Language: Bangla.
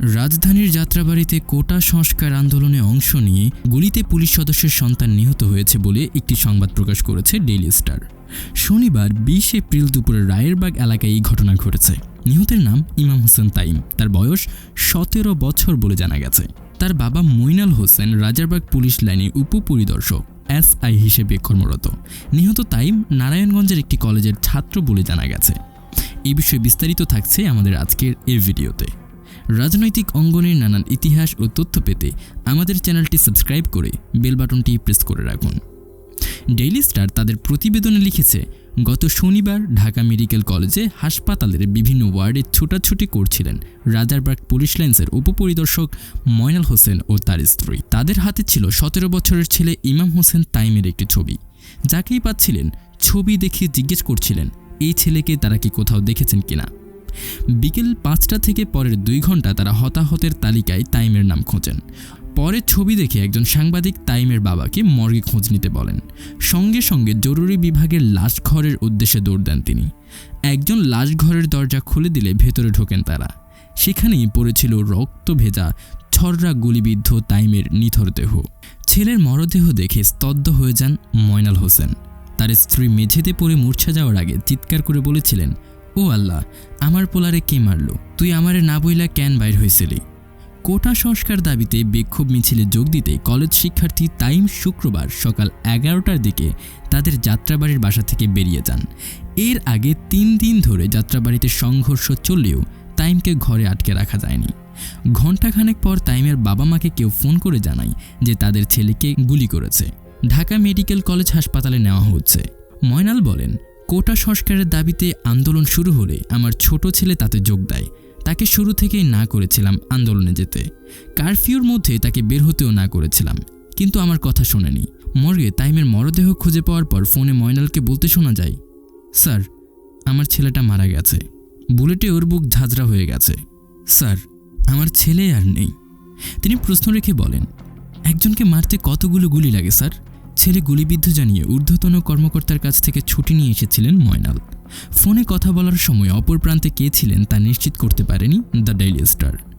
রাজধানীর যাত্রাবাড়িতে কোটা সংস্কার আন্দোলনে অংশ নিয়ে গুলিতে পুলিশ সদস্যের সন্তান নিহত হয়েছে বলে একটি সংবাদ প্রকাশ করেছে ডেইলি স্টার। শনিবার বিশ এপ্রিল দুপুরে রায়েরবাগ এলাকায় এই ঘটনা ঘটেছে। নিহতের নাম ইমাম হোসেন তাইম। তার বয়স সতেরো বছর বলে জানা গেছে। তার বাবা মইনাল হোসেন রাজারবাগ পুলিশ লাইনে উপপরিদর্শক, এসআই হিসেবে কর্মরত। নিহত তাইম নারায়ণগঞ্জের একটি কলেজের ছাত্র বলে জানা গেছে। এই বিষয়ে বিস্তারিত থাকছে আমাদের আজকের এই ভিডিওতে। রাজনৈতিক অঙ্গনের নানান ইতিহাস ও তথ্য পেতে আমাদের চ্যানেলটি সাবস্ক্রাইব করে বেল বাটনটি প্রেস করে রাখুন। ডেইলি স্টার তাদের প্রতিবেদনে লিখেছে, গত শনিবার ঢাকা মেডিকেল কলেজে হাসপাতালের বিভিন্ন ওয়ার্ডে ছোটাছুটি করছিলেন রাজারবাগ পুলিশ লাইন্সের উপপরিদর্শক ময়নাল হোসেন ও তার স্ত্রী। তাদের হাতে ছিল সতেরো বছরের ছেলে ইমাম হোসেন তাইমের একটি ছবি। যাকেই পাচ্ছিলেন ছবি দেখে জিজ্ঞেস করছিলেন, এই ছেলেকে তারা কি কোথাও দেখেছেন কিনা? বিকেল পাঁচটা থেকে পরের দুই ঘণ্টা তারা হতাহতের তালিকায় তাইমের নাম খোঁজেন। পরের ছবি দেখে একজন সাংবাদিক তাইমের বাবাকে মর্গে খোঁজ নিতে বলেন। সঙ্গে সঙ্গে জরুরি বিভাগের লাশ ঘরের উদ্দেশ্যে দৌড় দেন তিনি। একজন লাশ ঘরের দরজা খুলে দিলে ভেতরে ঢোকেন তারা। সেখানেই পড়েছিল রক্ত ভেজা, ছররা গুলিবিদ্ধ তাইমের নিথর দেহ। ছেলের মরদেহ দেখে স্তব্ধ হয়ে যান ময়নাল হোসেন। তার স্ত্রী মেঝেতে পড়ে মূর্ছা যাওয়ার আগে চিৎকার করে বলেছিলেন ও আল্লাহ, আমার পোলারে কে মারল? তুই আমারে না বইলা ক্যান বাইর হয়েছিলি কোটা সংস্কার দাবিতে বিক্ষোভ মিছিলে যোগ দিতে কলেজ শিক্ষার্থী তাইম শুক্রবার সকাল এগারোটার দিকে তাদের যাত্রাবাড়ির বাসা থেকে বেরিয়ে যান। এর আগে তিন দিন ধরে যাত্রাবাড়িতে সংঘর্ষ চললেও তাইমকে ঘরে আটকে রাখা যায়নি। ঘণ্টাখানেক পর তাইমের বাবা মাকে কেউ ফোন করে জানায় যে তাদের ছেলেকে গুলি করেছে। ঢাকা মেডিকেল কলেজ হাসপাতালে নেওয়া হচ্ছে। ময়নাল বলেন কোটা সংস্কারের দাবিতে আন্দোলন শুরু হলে আমার ছোট ছেলে তাতে যোগ দেয়। তাকে শুরু থেকেই না করেছিলাম আন্দোলনে যেতে। কারফিউর মধ্যে তাকে বের হতেও না করেছিলাম। কিন্তু আমার কথা শোনেনি। মর্গে তাইমের মরদেহ খুঁজে পাওয়ার পর ফোনে ময়নালকে বলতে শোনা যায়, স্যার, আমার ছেলেটা মারা গেছে। বুলেটে ওর বুক ঝাঁঝরা হয়ে গেছে। স্যার, আমার ছেলে আর নেই। তিনি প্রশ্ন রেখে বলেন, একজনকে মারতে কতগুলো গুলি লাগে, স্যার? ছেলে গুলিবিদ্ধ জানিয়ে ঊর্ধ্বতন কর্মকর্তার কাছ থেকে ছুটি নিয়ে এসেছিলেন ময়নাল। ফোনে কথা বলার সময় অপর প্রান্তে কে ছিলেন তা নিশ্চিত করতে পারেনি দ্য ডেইলি স্টার।